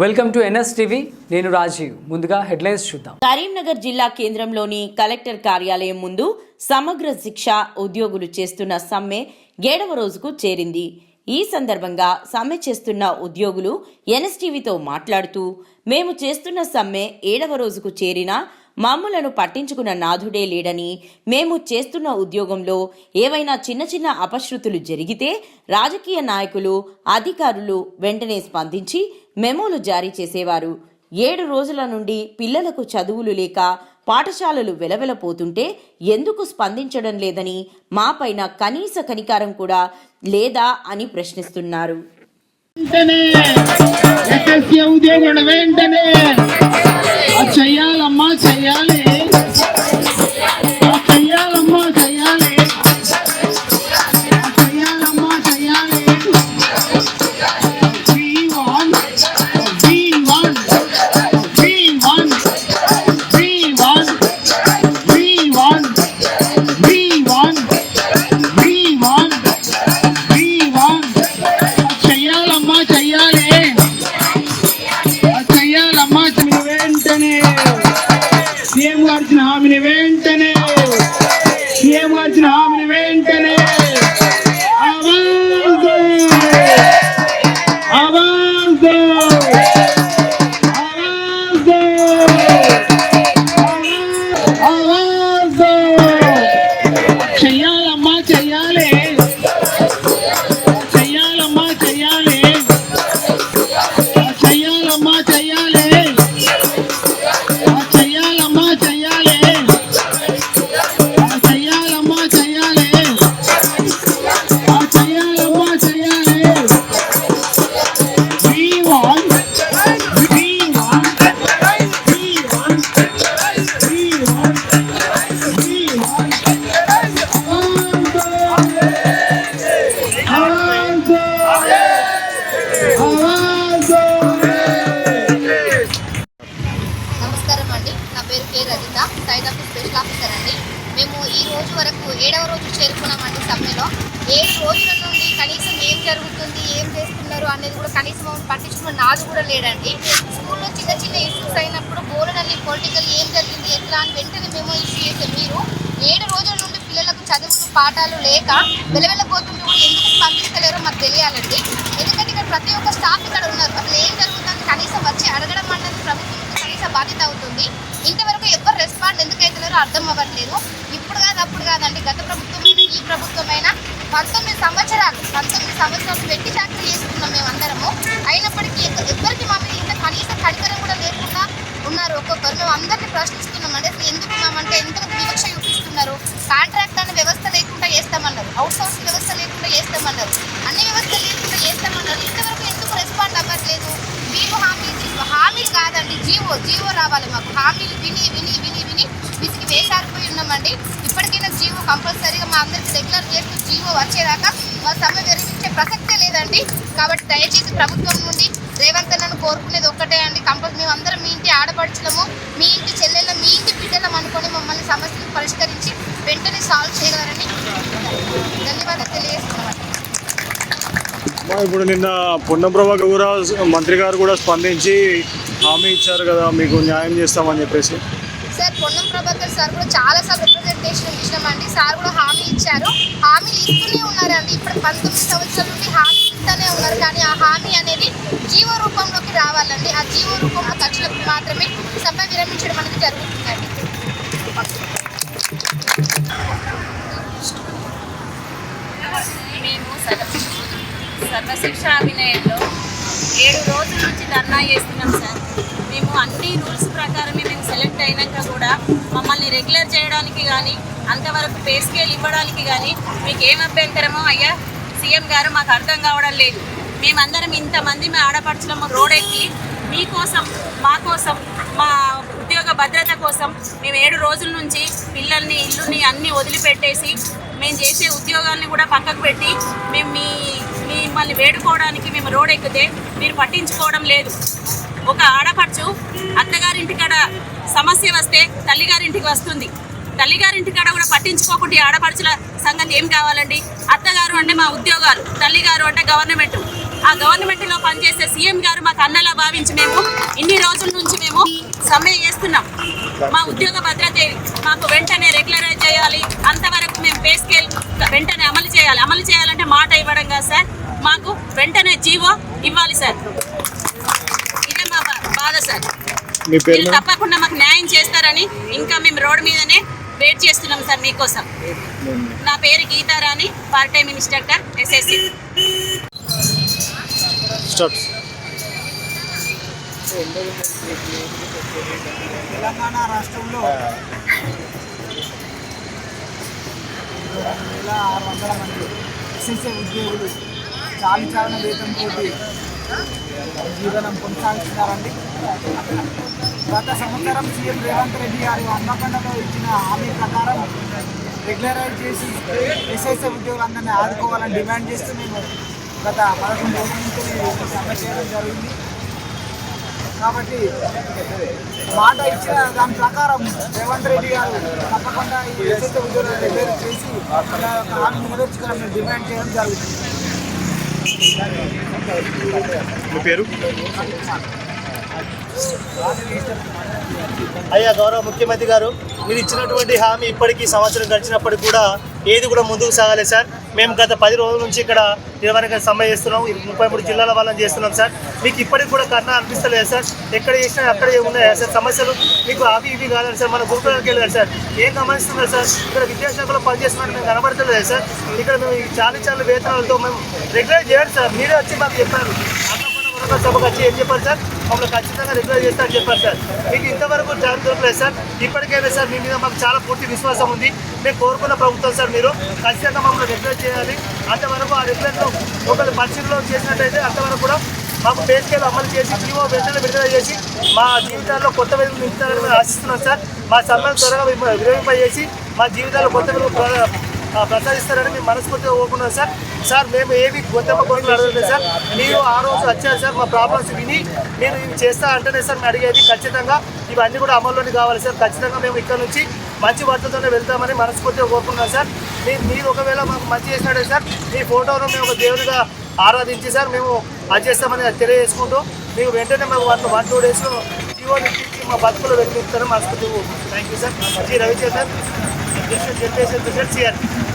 Welcome to NS TV. నేను రాజీవ్. ముందుగా headlines చూద్దాం. కరీంనగర్ జిల్లా కేంద్రంలోని కలెక్టర్ కార్యాలయం ముందు సమగ్ర శిక్ష ఉద్యోగులు చేస్తున్న సమ్మె ఏడవ రోజుకు చేరింది. ఈ సందర్భంగా సమ్మె చేస్తున్న ఉద్యోగులు ఎన్ఎస్టీవీతో మాట్లాడుతూ మేము చేస్తున్న సమ్మె ఏడవ రోజుకు చేరినా మమ్ములను పట్టించుకున్న నాథుడే లేడని మేము చేస్తున్న ఉద్యోగంలో ఏవైనా చిన్న చిన్న అపశృతులు జరిగితే రాజకీయ నాయకులు అధికారులు వెంటనే స్పందించి మెమోలు జారీ చేసేవారు. ఏడు రోజుల నుండి పిల్లలకు చదువులు లేక పాఠశాలలు వెలవెలపోతుంటే ఎందుకు స్పందించడం లేదని మాపైన కనీస కనికారం కూడా లేదా అని ప్రశ్నిస్తున్నారు. వెంటనే ఎస్ఎస్సీ ఉద్యోగుల వెంటనే. అది చెయ్యాలమ్మా చెయ్యాలి. హామీని వెంటనే. సీఎం గారిచిన హామీని వెంటనే. పేరు కే రజిత. సైదాపు స్పెషల్ ఆఫీసర్ అండి. మేము ఈ రోజు వరకు ఏడవ రోజు చేరుకున్నామండి సమ్మెలో. ఏడు రోజుల నుండి కనీసం ఏం జరుగుతుంది ఏం చేస్తున్నారు అనేది కూడా కనీసం పట్టించుకున్న నాదు కూడా లేడండి స్కూల్లో చిన్న చిన్న ఇష్యూస్ అయినప్పుడు బోర్డునల్లి పొలిటికల్ ఏం జరిగింది ఎట్లా అని వెంటనే మేము ఇష్యూ చేసాం. మీరు ఏడు రోజుల నుండి పిల్లలకు చదువులు పాఠాలు లేక వెలవెళ్ళబోతుంటే కూడా ఎందుకు స్పందించలేరో మాకు తెలియాలండి. ఎందుకంటే ఇక్కడ ప్రతి ఒక్క స్టాఫ్ ఇక్కడ ఉన్నారు. అసలు ఏం జరుగుతుంది కనీసం వచ్చి అడగడం అన్నది ప్రభుత్వం కనీస బాధ్యత అవుతుంది. ఇంతవరకు ఎవరు రెస్పాండ్ ఎందుకు అవుతున్నారో అర్థం అవ్వట్లేదు. ఇప్పుడు కాదు అప్పుడు కాదండి. గత ప్రభుత్వమైన ఈ ప్రభుత్వమైన పంతొమ్మిది సంవత్సరాలు పంతొమ్మిది సంవత్సరాలు పెట్టి చాకరీ చేసుకున్నాం మేము అందరము. అయినప్పటికీ ఎక్క- ఎవ్వరికి మా మీద ఇంత కనీస కనికరం కూడా లేకుండా ఉన్నారు. ఒక్కొక్కరు మేము అందరినీ ప్రశ్నిస్తున్నాం అంటే అసలు ఎందుకు ఉన్నామంటే ఎందుకు వివక్ష చూపిస్తున్నారు? కాంట్రాక్ట్ అనే వ్యవస్థ లేకుండా చేస్తామన్నారు. అవుట్ సోర్సింగ్ వ్యవస్థ లేకుండా చేస్తామన్నారు. అన్ని వ్యవస్థలు లేకుండా చేస్తామన్నారు. ఇంతవరకు మాకు రెస్పాండ్ అవ్వట్లేదు. మీరు హామీ ఇచ్చి- హామీలు కాదండి జీవో జీవో రావాలి మాకు. హామీలు విని విని విని విని విసిగి వేసారిపోయి ఉన్నామండి. ఇప్పటికైనా జీవో కంపల్సరీగా మా అందరికి రెగ్యులర్ చేస్తూ జీవో వచ్చేదాకా మా సమ్మె విరమించే ప్రసక్తే లేదండి. కాబట్టి దయచేసి ప్రభుత్వం నుండి రేవంత్ అన్నను కోరుకునేది ఒక్కటే అండి. కంపల్సరీ మేము అందరం మీ ఇంటి ఆడపడుచులము. మీ ఇంటి చెల్లెళ్ళ మీ ఇంటి బిడ్డలం అనుకొని మమ్మల్ని సమస్యలు పరిష్కరించి వెంటనే సాల్వ్ చేయగలరని ధన్యవాదాలు తెలియజేస్తున్నాను. ఇప్పుడు నిన్న పొన్నప్రభ కూడా మంత్రి గారు కూడా స్పందించి హామీ ఇచ్చారు కదా మీకు న్యాయం చేస్తామని చెప్పేసి. సార్ పొన్నం ప్రభాకర్ సార్ కూడా చాలా సార్లు రిప్రజెంటేషన్ ఇచ్చినామండి. సార్ కూడా హామీ ఇచ్చారు. హామీలు ఇస్తూనే ఉన్నారండి. ఇప్పుడు పంతొమ్మిది సంవత్సరాల నుండి హామీ ఇస్తూనే ఉన్నారు కానీ ఆ హామీ అనేది జీవో రూపంలోకి రావాలండి. ఆ జీవో రూపంలో ఖర్చులకు మాత్రమే సమ్మె విరమించడం అనేది జరుగుతుందండి. మేము సర్వశిక్ష అభినయంలో ఏడు రోజుల నుంచి ధర్నా చేస్తున్నాం సార్. మేము అన్ని రూల్స్ ప్రకారమే మేము సెలెక్ట్ అయినాక కూడా మమ్మల్ని రెగ్యులర్ చేయడానికి కానీ అంతవరకు పే స్కేల్ ఇవ్వడానికి కానీ మీకు ఏం అభ్యంతరమో అయ్యా సీఎం గారు మాకు అర్థం కావడం లేదు. మేమందరం ఇంతమంది మేము ఆడపడుచులము రోడ్ ఎక్కి మీకోసం మా కోసం మా భద్రత కోసం మేము ఏడు రోజుల నుంచి పిల్లల్ని ఇల్లుని అన్నీ వదిలిపెట్టేసి మేము చేసే ఉద్యోగాల్ని కూడా పక్కకు పెట్టి మేము మీ మిమ్మల్ని వేడుకోవడానికి మేము రోడ్ ఎక్కితే మీరు పట్టించుకోవడం లేదు. ఒక ఆడపడుచు అత్తగారింటి కాడ సమస్య వస్తే తల్లిగారింటికి వస్తుంది. తల్లిగారింటి కాడ కూడా పట్టించుకోకుండా ఈ ఆడపడుచుల సంగతి ఏం కావాలండి? అత్తగారు అంటే మా ఉద్యోగాలు తల్లిగారు అంటే గవర్నమెంట్. ఆ గవర్నమెంట్లో పనిచేసే సీఎం గారు మాకు అన్నలా భావించి మేము ఇన్ని రోజుల నుంచి మేము సమ్మె చేస్తున్నాం. మా ఉద్యోగ భద్రత మాకు వెంటనే రెగ్యులరైజ్ చేయాలి. అంతవరకు మేము పే స్కేల్ వెంటనే అమలు చేయాలి. అమలు చేయాలంటే మాట ఇవ్వడం కాదు సార్. మాకు వెంటనే జీవో ఇవ్వాలి సార్. ఇదే మా బాధ సార్. మీరు తప్పకుండా మాకు న్యాయం చేస్తారని ఇంకా మేము రోడ్ మీదనే వెయిట్ చేస్తున్నాం సార్ మీకోసం. నా పేరు Geetharani part time instructor SSC. Start Telangana రాష్ట్రంలో రెండు వేల ఆరు వందల మంది ఎస్ఎస్ఏ ఉద్యోగులు చాలిచాలన వేతంతో జీవనం కొనసాగిస్తున్నారండి. గత సంవత్సరం సీఎం రేవంత్ రెడ్డి గారు అన్నకొండలో ఇచ్చిన హామీ ప్రకారం రెగ్యులరైజ్ చేసి ఎస్ఎస్ఏ ఉద్యోగులందరినీ ఆదుకోవాలని డిమాండ్ చేస్తూ మేము గత పదకొండు రోజుల నుంచి సమ్మె చేయడం జరిగింది. కాబట్టి మాట ఇచ్చిన దాని ప్రకారం రేవంత్ రెడ్డి గారు తప్పకుండా ఈ ఎస్ఎస్ఏ ఉద్యోగులను రెగ్యులర్ చేసి హామీ నెరవేర్చుకోవాలని డిమాండ్ చేయడం జరుగుతుంది. మీ పేరు? అయ్యా గౌరవ ముఖ్యమంత్రి గారు మీరు ఇచ్చినటువంటి హామీ ఇప్పటికీ సంవత్సరం గడిచినప్పటికీ కూడా ఏది కూడా ముందుకు సాగాలి సార్. మేము గత పది రోజుల నుంచి ఇక్కడ ఇరవై సమ్మె చేస్తున్నాం. ముప్పై మూడు జిల్లాల వాళ్ళని చేస్తున్నాం సార్. మీకు ఇప్పటికి కూడా కన్నా అనిపిస్తలేదు సార్. ఎక్కడ చేసినా అక్కడ ఉన్నాయా సార్. సమస్యలు మీకు అవి ఇవి కాదండి సార్. మన గురుకులకి వెళ్ళారు సార్. ఏం గమనిస్తున్నారు సార్? ఇక్కడ విద్యాశాఖలో పనిచేస్తున్నారు మేము కనబడతలేదు సార్. ఇక్కడ మేము చాలా చాలా వేతనాలతో మేము రెగ్యులర్ చేయాలి సార్. మీరే వచ్చి మాకు చెప్పారు. అన్నపూర్ణ సభకు వచ్చి ఏం చెప్పారు సార్? మమ్మల్ని ఖచ్చితంగా రెగ్యులర్ చేస్తారని చెప్పారు సార్. మీకు ఇంతవరకు టైం దొరకలేదు సార్. ఇప్పటికైనా సార్ మీ మీద మాకు చాలా పూర్తి విశ్వాసం ఉంది. మేము కోరుకున్న ప్రభుత్వం సార్ మీరు. ఖచ్చితంగా మమ్మల్ని రెగ్యులర్ చేయాలి. అంతవరకు ఆ రెగ్యులర్ను ఒకరి పరిస్థితిలో చేసినట్టయితే అంతవరకు కూడా మాకు పే స్కేల్ అమలు చేసి జీవో వెంటనే విడుదల చేసి మా జీవితాల్లో కొత్త వెలుగు నింపుతారని ఆశిస్తున్నాం సార్. మా సమ్మెను త్వరగా విమ- విరమింపజేసి మా జీవితాల్లో కొత్త వెలుగు ప్రసాదిస్తారని మేము మనస్ఫూర్తిగా కోరుకున్నాం సార్. సార్ మేము ఏవి గొంతమ్మ కోరికలు అడగలేదు సార్. మీరు ఆ రోజు వచ్చారు సార్ మా ప్రాబ్లమ్స్ విని నేను ఇవి చేస్తా అంటేనే సార్ మేము అడిగేది ఖచ్చితంగా. ఇవన్నీ కూడా అమల్లోని కావాలి సార్. ఖచ్చితంగా మేము ఇక్కడ నుంచి మంచి వర్తతోనే వెళ్తామని మనస్ఫూర్తిగా కోరుకున్నాం సార్. మీరు మీరు ఒకవేళ మాకు మంచి చేసినట్టే సార్ మీ ఫోటోను మేము ఒక దేవుడిగా ఆరాధించి సార్ మేము అది చేస్తామని తెలియజేసుకుంటూ మీకు వెంటనే మేము వన్ వన్ టూ డేస్లో జీవో మా బతుకులు వెలిగిస్తారని మనస్ఫూర్తి థ్యాంక్ యూ సార్ జీ el 7, el 7, el 7.